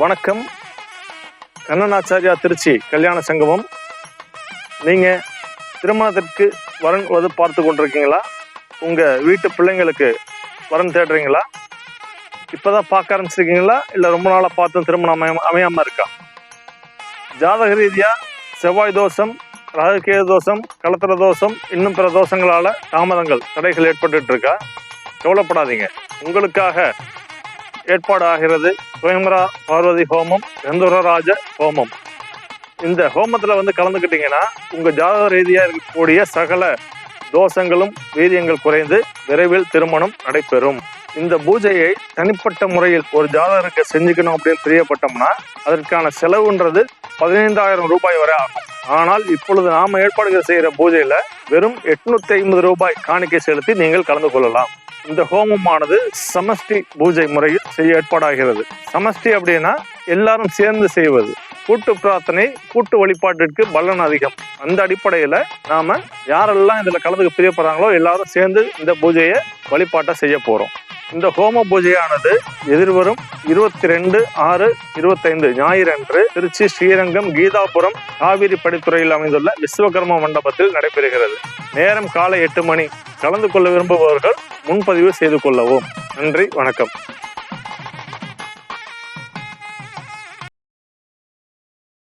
வணக்கம். கண்ணனாச்சாரியா திருச்சி கல்யாண சங்கமம். நீங்க திருமணத்திற்கு வரன் வது பார்த்து கொண்டிருக்கீங்களா? உங்க வீட்டு பிள்ளைங்களுக்கு வரன் தேடுறீங்களா? இப்பதான் பார்க்க ஆரம்பிச்சிருக்கீங்களா? இல்ல ரொம்ப நாளா பார்த்தும் திருமணம் அமையாம அமையாமல் இருக்கா? ஜாதக ரீதியா செவ்வாய் தோஷம் ராகுகேது தோஷம் கலத்திர தோஷம் இன்னும் பிற தோஷங்களால தாமதங்கள் தடைகள் ஏற்பட்டுட்டு இருக்கா? கவலைப்படாதீங்க. உங்களுக்காக ஏற்பாடு ஆகிறது சுயம்பரா பார்வதி ஹோமம் சந்திரராஜ ஹோமம். இந்த ஹோமத்தில் வந்து கலந்துக்கிட்டீங்கன்னா உங்க ஜாதக ரீதியாக இருக்கக்கூடிய சகல தோஷங்களும் வீரியங்கள் குறைந்து விரைவில் திருமணம் நடைபெறும். இந்த பூஜையை தனிப்பட்ட முறையில் ஒரு ஜாதகருக்கு செஞ்சுக்கணும் அப்படின்னு தெரியப்பட்டோம்னா அதற்கான செலவுன்றது பதினைந்தாயிரம் ரூபாய் வரை ஆகும். ஆனால் இப்பொழுது நாம ஏற்பாடுகள் செய்யற பூஜையில வெறும் எட்நூத்தி ஐம்பது ரூபாய் காணிக்கை செலுத்தி நீங்கள் கலந்து கொள்ளலாம். இந்த ஹோமமானது சமஷ்டி பூஜை முறையில் செய்ய ஏற்பாடாகிறது. சமஷ்டி அப்படின்னா எல்லாரும் சேர்ந்து செய்வது. கூட்டு பிரார்த்தனை கூட்டு வழிபாட்டிற்கு பலன் அதிகம். அந்த அடிப்படையில நாம யாரெல்லாம் இதுல கலந்துக்க பிரியப்படுறாங்களோ எல்லாரும் சேர்ந்து இந்த பூஜையை வழிபாட்டை செய்ய போறோம். இந்த ஹோம பூஜையானது எதிர்வரும் இருபத்தி ரெண்டு ஆறு இருபத்தைந்து ஞாயிறன்று திருச்சி ஸ்ரீரங்கம் கீதாபுரம் காவிரி படித்துறையில் அமைந்துள்ள விஸ்வகர்ம மண்டபத்தில் நடைபெறுகிறது. நேரம் காலை எட்டு மணி. கலந்து கொள்ள விரும்புபவர்கள் முன்பதிவு செய்து கொள்ளவும். நன்றி வணக்கம்.